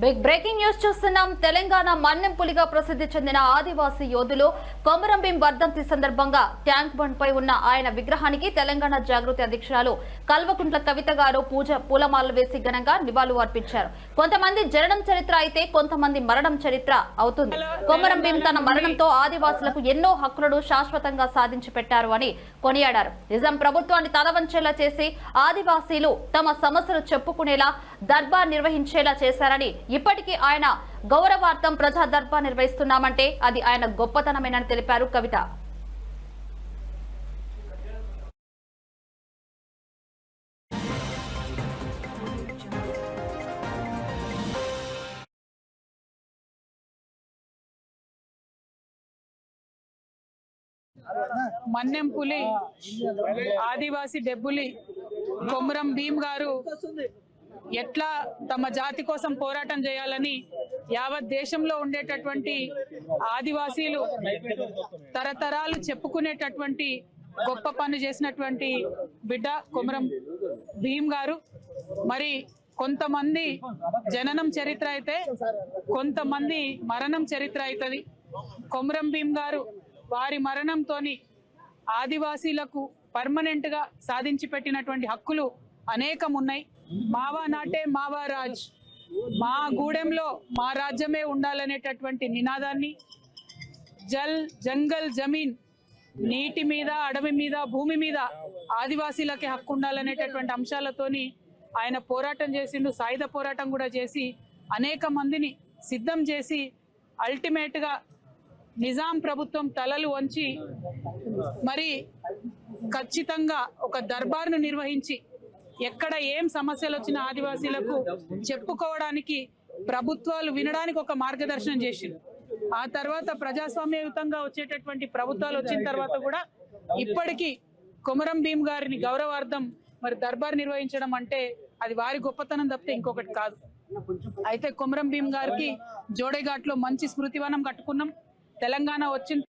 Big breaking news చూస్తున్నాం. తెలంగాణ మన్నెంపులిగా ప్రసిద్ధి చెందిన ఆదివాసీ యోధులు కొమరం భీం వర్ధంతి సందర్భంగా ట్యాంక్ బండ్ పై ఉన్న ఆయన విగ్రహానికి తెలంగాణ జాగృతి అధ్యక్షురాలు కల్వకుంట్ల కవిత గారు పూజ పూలమాలలు వేసి ఘనంగా నివాళులు అర్పించారు. కొంతమంది జననం చరిత్ర అయితే కొంతమంది మరణం చరిత్ర అవుతుంది. కొమరం భీం తన మరణంతో ఆదివాసులకు ఎన్నో హక్కులను శాశ్వతంగా సాధించి పెట్టారు అని కొనియాడారు. నిజాం ప్రభుత్వాన్ని తలవంచేలా చేసి ఆదివాసీలు తమ సమస్యలు చెప్పుకునేలా దర్బార్ నిర్వహించేలా చేశారని ఇప్పటికీ ఆయన గౌరవార్థం ప్రజాదర్భ నిర్వహిస్తున్నామంటే అది ఆయన గొప్పతనమేనని తెలిపారు కవిత. మన్నెం పులి ఆదివాసి డెబ్బులి కొమురం భీం గారు ఎట్లా తమ జాతి కోసం పోరాటం చేయాలని యావత్ దేశంలో ఉండేటటువంటి ఆదివాసీలు తరతరాలు చెప్పుకునేటటువంటి గొప్ప పని చేసినటువంటి బిడ్డ కొమరం భీం గారు. మరి కొంతమంది జననం చరిత్ర అయితే కొంతమంది మరణం చరిత్ర అవుతుంది కొమరం భీం గారు వారి మరణంతోని ఆదివాసీలకు పర్మనెంట్గా సాధించి పెట్టినటువంటి హక్కులు అనేకం ఉన్నాయి మావా నాటే మావా రాజ్. మా గూడెంలో మా రాజ్యమే ఉండాలనేటటువంటి నినాదాన్ని జల్ జంగల్ జమీన్ నీటి మీద అడవి మీద భూమి మీద ఆదివాసీలకి హక్కు ఉండాలనేటటువంటి అంశాలతోని ఆయన పోరాటం చేసిండు సాయుధ పోరాటం కూడా చేసి అనేక మందిని సిద్ధం చేసి అల్టిమేట్గా నిజాం ప్రభుత్వం తలలు వంచి మరి ఖచ్చితంగా ఒక దర్బార్ను నిర్వహించి ఎక్కడ ఏం సమస్యలు వచ్చిన ఆదివాసీలకు చెప్పుకోవడానికి ప్రభుత్వాలు వినడానికి ఒక మార్గదర్శనం చేసింది. ఆ తర్వాత ప్రజాస్వామ్యయుతంగా వచ్చేటటువంటి ప్రభుత్వాలు వచ్చిన తర్వాత కూడా ఇప్పటికీ కొమరం భీం గారిని గౌరవార్థం మరి దర్బార్ నిర్వహించడం అంటే అది వారి గొప్పతనం తప్పితే ఇంకొకటి కాదు. అయితే కొమరం భీం గారికి జోడేఘాట్లో మంచి స్మృతివనం కట్టుకున్నాం. తెలంగాణ వచ్చిన